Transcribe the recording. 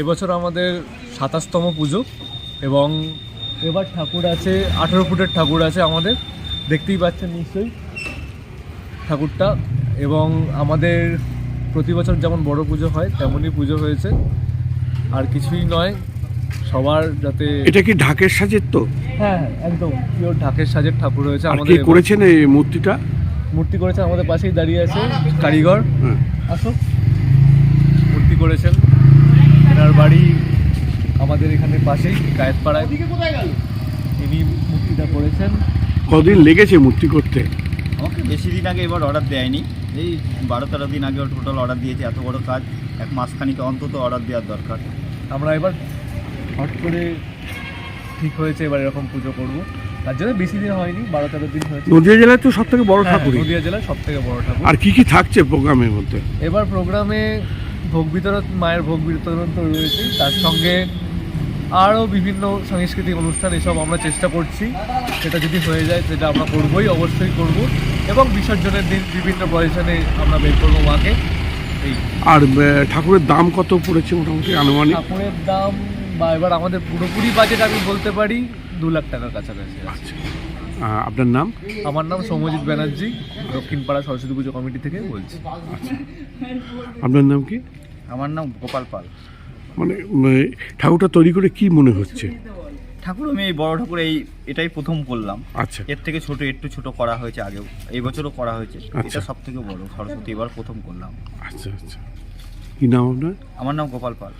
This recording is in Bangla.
এবছর আমাদের সাতাশতম পুজো এবং এবার ঠাকুর আছে আঠেরো ফুটের ঠাকুর আছে আমাদের। দেখতেই পাচ্ছেন নিশ্চয়ই ঠাকুরটা এবং আমাদের প্রতি বছর যেমন বড় পুজো হয় তেমনই পুজো হয়েছে। আর কিছুই নয় সবার যাতে এটা কি ঢাকের সাজের তো? হ্যাঁ হ্যাঁ একদম। পিওর ঢাকের সাজের ঠাকুর হয়েছে আমাদের করেছেন এই মূর্তিটা? মূর্তি করেছে আমাদের পাশেই দাঁড়িয়ে আছে কারিগর। হ্যাঁ। আসো মূর্তি করেছেন। এনার বাড়ি আমাদের এখানে পাশেই গায়েতপাড়ায়। ইনি মূর্তিটা করেছেন। কদিন লেগেছে মূর্তি করতে? আমাকে বেশি দিন আগে এবার অর্ডার দেয়নি। এই বারো তেরো দিন আগে টোটাল অর্ডার দিয়েছে এত বড় কাজ। এক মাসখানিকে অন্তত অর্ডার দেওয়ার দরকার। আমরা এবার হট করে ঠিক হয়েছে এবার এরকম পুজো করব। তার জন্য বেশি দিন হয়নি বারো তেরো দিন হয়েছে। নদিয়া জেলায় তো সব থেকে বড় ঠাকুর ঠাকুরই। নদিয়া জেলার সব থেকে বড় ঠাকুর। আর কি কি থাকছে প্রোগ্রামের মধ্যে? এবার প্রোগ্রামে ভোগ বিতরণ মায়ের ভোগ বিতরণ তো রয়েছে। তার সঙ্গে আরও বিভিন্ন সাংস্কৃতিক অনুষ্ঠান এসব আমরা চেষ্টা করছি। সেটা যদি হয়ে যায় সেটা আমরা করবই অবশ্যই করব। এবং বিসর্জনের দিন বিভিন্ন প্রয়োজনে আমরা বের করব মাকে। এই। আর ঠাকুরের দাম কত পড়েছে মোটামুটি আনুমানিক? ঠাকুরের দাম বা এবার আমাদের পুরোপুরি বাজেট আমি বলতে পারি দু লাখ টাকার কাছাকাছি আছে। আচ্ছা। আপনার নাম? আমার নাম সৌমজিৎ ব্যানার্জি দক্ষিণপাড়া সরস্বতী পুজো কমিটি থেকে বলছি। আপনার নাম কি? আমার নাম গোপাল পাল। মানে ঠাকুরটা তৈরি করে কি মনে হচ্ছে? ঠাকুর আমি এই বড় ঠাকুর এই এটাই প্রথম করলাম। আচ্ছা। এর থেকে ছোট একটু ছোট করা হয়েছে আগেও এই বছরও করা হয়েছে। আচ্ছা। এটা সব থেকে বড় সরস্বতী এবার প্রথম করলাম। আচ্ছা আচ্ছা। কি নাম আপনার? আমার নাম গোপাল পাল।